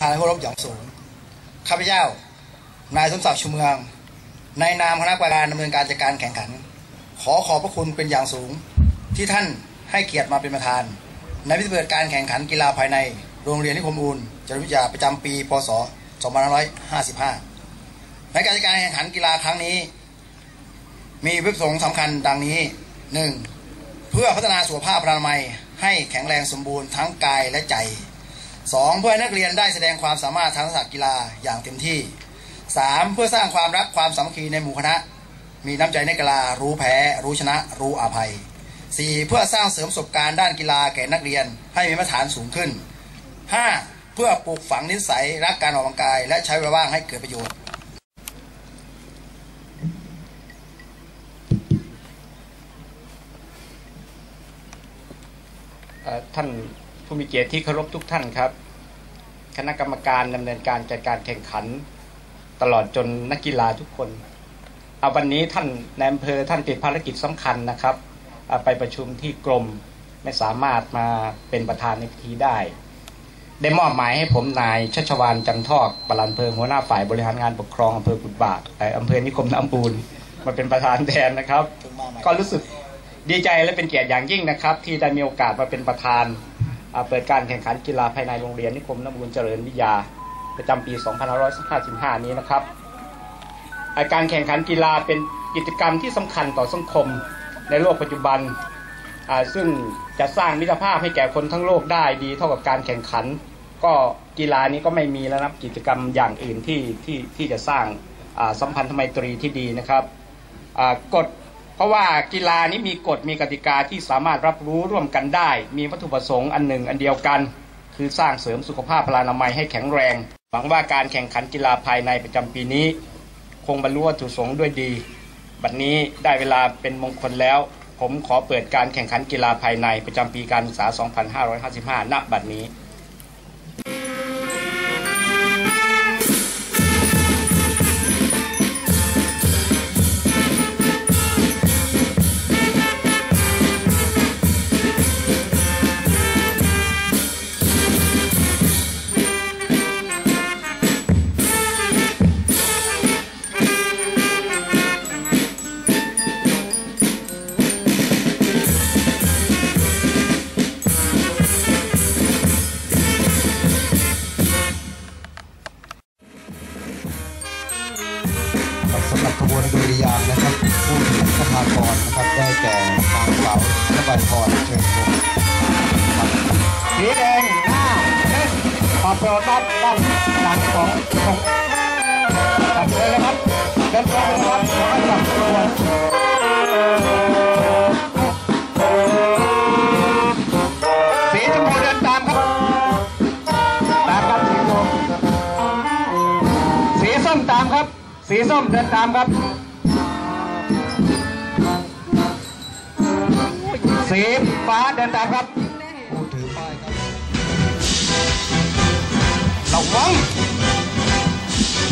ทางเคารพอย่างสูงข้าพเจ้า นายสมศักดิ์ชุมเมือง ในนามคณะกรรมการดำเนินการจัดการแข่งขัน ขอขอบพระคุณเป็นอย่างสูง ที่ท่านให้เกียรติมาเป็นประธาน ในพิธีเปิดการแข่งขันกีฬาภายใน โรงเรียนนิคมอูลจริวิทยาประจำปี พศ 2555 ในการจัดการแข่งขันกีฬาครั้งนี้ มีวัตถุประสงค์สำคัญดังนี้ 1. เพื่อพัฒนาสุขภาพพลานามัยให้แข็งแรงสมบูรณ์ทั้งกายและใจ 2. เพื่อให้นักเรียนได้แสดงความสามารถทางทักษะกีฬาอย่างเต็มที่ 3. เพื่อสร้างความรักความสามัคคีในหมู่คณะ มีน้ำใจในกีฬารู้แพ้ รู้ชนะ รู้อภัย 4. เพื่อสร้างเสริมประสบการณ์ด้านกีฬาแก่นักเรียนให้มีมาตรฐานสูงขึ้น 5. เพื่อปลูกฝังนิสัยรักการออกกำลังกาย และใช้เวลาว่างให้เกิดประโยชน์ท่าน ผู้มีเกียรติที่เคารพทุกท่านครับ คณะกรรมการดำเนินการจัดการแข่งขัน ตลอดจนนักกีฬาทุกคน เอาวันนี้ท่านในอำเภอท่านติดภารกิจสำคัญนะครับ ไปประชุมที่กรมไม่สามารถมาเป็นประธานในพิธีได้ ได้มอบหมายให้ผมนายชัชวานจันทอกปลันอำเภอหัวหน้าฝ่ายบริหารงานปกครองอำเภอกุดบาทแต่อำเภอนิคมน้ำปูนมาเป็นประธานแทนนะครับ ก็รู้สึกดีใจและเป็นเกียรติอย่างยิ่งนะครับ ที่ได้มีโอกาสมาเป็นประธาน เปิดการแข่งขันกีฬาภายในโรงเรียนนิคมน้ำมูลเจริญวิทยา ประจำปี 2555 นี้นะครับาการแข่งขันกีฬาเป็นกิจกรรมที่สำคัญต่อสังคมในโลกปัจจุบัน ซึ่งจะสร้างมิตรภาพให้แก่คนทั้งโลกได้ดีเท่ากับการแข่งขัน ก็กีฬานี้ก็ไม่มีแล้วนะกิจกรรมอย่างอื่นที่ที่ที่จะสร้างสัมพันธไมตรีที่ดีนะครับกฎ ราะว่ากีฬานี้มีกฎมีกติกาที่สามารถรับรู้ร่วมกันได้ มีวัตถุประสงค์อันหนึ่งอันเดียวกัน คือสร้างเสริมสุขภาพพลานามัยให้แข็งแรง หวังว่าการแข่งขันกีฬาภายในประจำปีนี้ คงบรรลุวัตถุประสงค์ด้วยดี บัดนนี้ได้เวลาเป็นมงคลแล้ว ผมขอเปิดการแข่งขันกีฬาภายในประจำปีการศึกษา 2555 ณ บัดนี้ สำหรับขบวนดุริยางนะครับผู้มีสภากรนะครับได้แก่นางสาวสบายพรเชิญชมสีแดงหน้าเล่นขอบโปรตับด้านหลังของของตัดเลยนะครับเดินไปเลยนะครับแล้วก็จับตัว สีส้มเดินตามครับ สีฟ้าเดินตามครับผู้ถือป้ายครับระวัง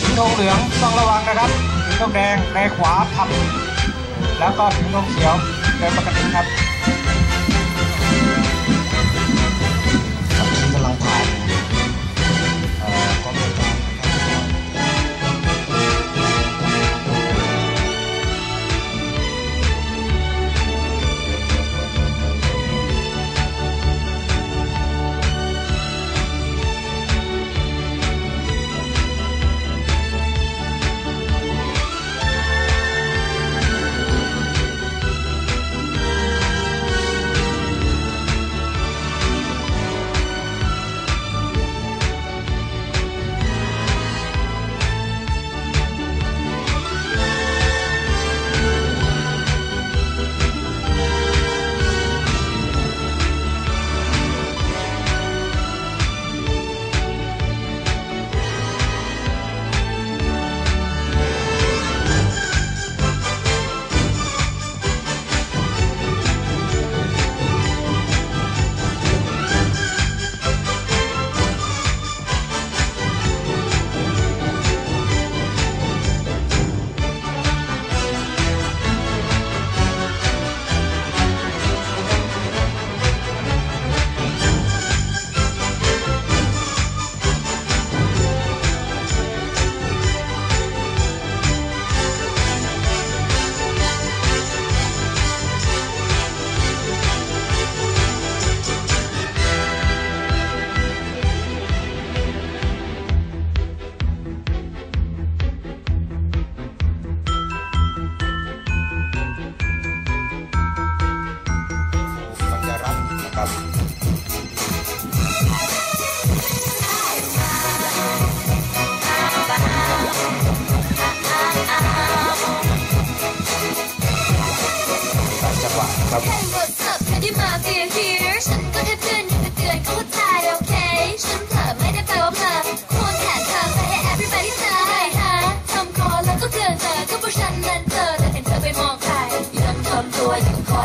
ถึงธงเหลืองต้องระวังนะครับถึงธงแดงในขวาพับแล้วก็ถึงธงเขียวเดินปกติครับครับ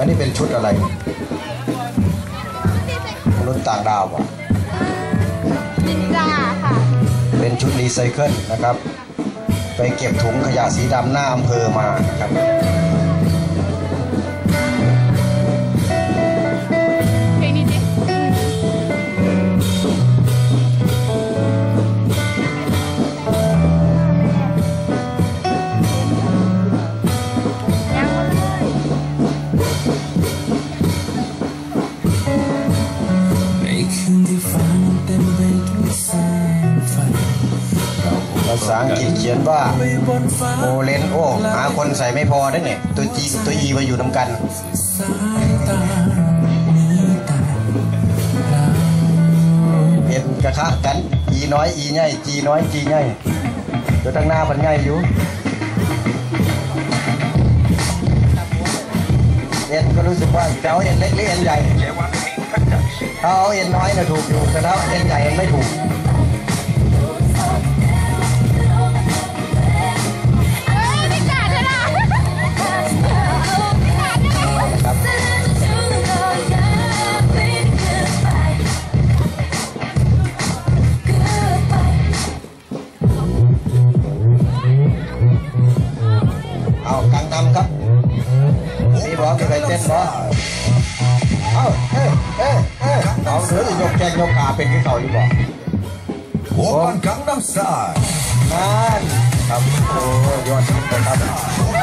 อันนี้เป็นชุดอะไรมนุษย์ต่างดาวอะนินจาค่ะ เป็นชุดรีไซเคิลนะครับ ไปเก็บถุงขยะสีดำหน้าอำเภอมานะครับ ภาษาอังกฤษเขียนว่าโอเลนโอหาคนใส่ไม่พอได้เนี่ยตัวจีตัวอีมาอยู่น้ำกันสายตามีแต่เห็นกระคะกัน อีน้อยอีใหญ่จีน้อยจีใหญ่ตัวตั้งหน้าพันใหญ่อยู่เอ็นก็รู้สึกว่าจะเอาเอ็นเล็กหรือเอ็นใหญ่ถ้าเอาเอ็นน้อยนะถูกอยู่แต่ถ้าเอ็นใหญ่มันไม่ถูก ซเอ้าเฮ้เฮ้เฮ้เอาเนื้อยกแกงยกขาเป็นกี่เขาอยู่บ่หัวมันกังน้ำสายนั่นครับโอ้ยอดนะครับ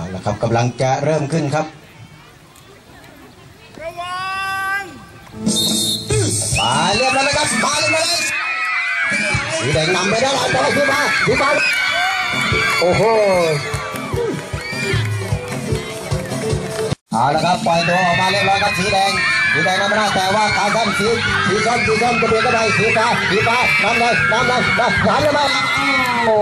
เอาละครับกำลังจะเริ่มขึ้นครับมาเรียบร้อยแล้วครับมาเลยมาเลยสีแดงนำไปได้แล้วบอลขึ้นมาขึ้นมาโอ้โหเอาละครับปล่อยตัวออกมาเรียบร้อยครับสีแดงสีแดงนำไม่ได้แต่ว่าการทำสีสีส้มสีส้มจะเบียดกันไปสีฟ้าสีฟ้านำเลยนำเลยนำหันเลยมาโอ้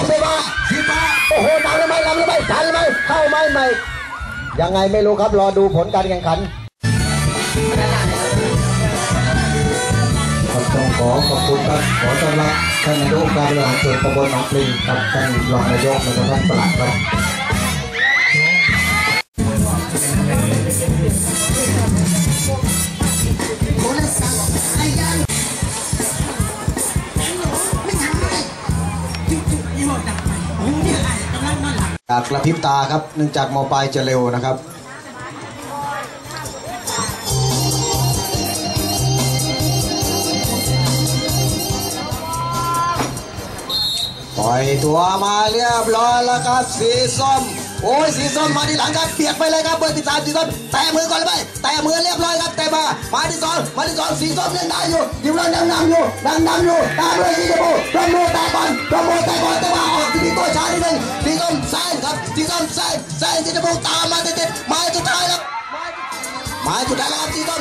เอามาแล้วครับาสีฟ้าโอ้โหลังเลยไหมลังเลยไหมทันเลยไหมเข้าไหมไม่ยังไงไม่รู้ครับรอดูผลการแข่งขันครับต้องขอขอบคุณครับขอต้อนรับท่านนายกการบริหารส่วนตำบลหนองปลิงครับท่านรองนายกนะครับท่านปลัดครับ กกระพริบตาครับเนื่องจากมอปลายจะเร็วนะครับปล่อยตัวมาเรียบร้อยแล้วครับสีส้มโอ้ยสีส้มมาทีหลังครับเปียกไปเลยครับเบอร์ที่สามสีส้มแตะมือก่อนเลยไปแตะมือเรียบร้อยครับแตะมามาที่สองมาที่สองสีส้มยังได้อยู่ยังเรายังนำอยู่ยังนำอยู่ตามเลยสีชมพูระโมแตะก่อนระโมแตะก่อนแต่ว่าออกที่ตัวช้านิดนึงสีส้มแซงครับสีส้มแซงแซงสีชมพูตามมาติดๆไม้สุดท้าย แล้วไม้สุดท้ายแล้วครับสีส้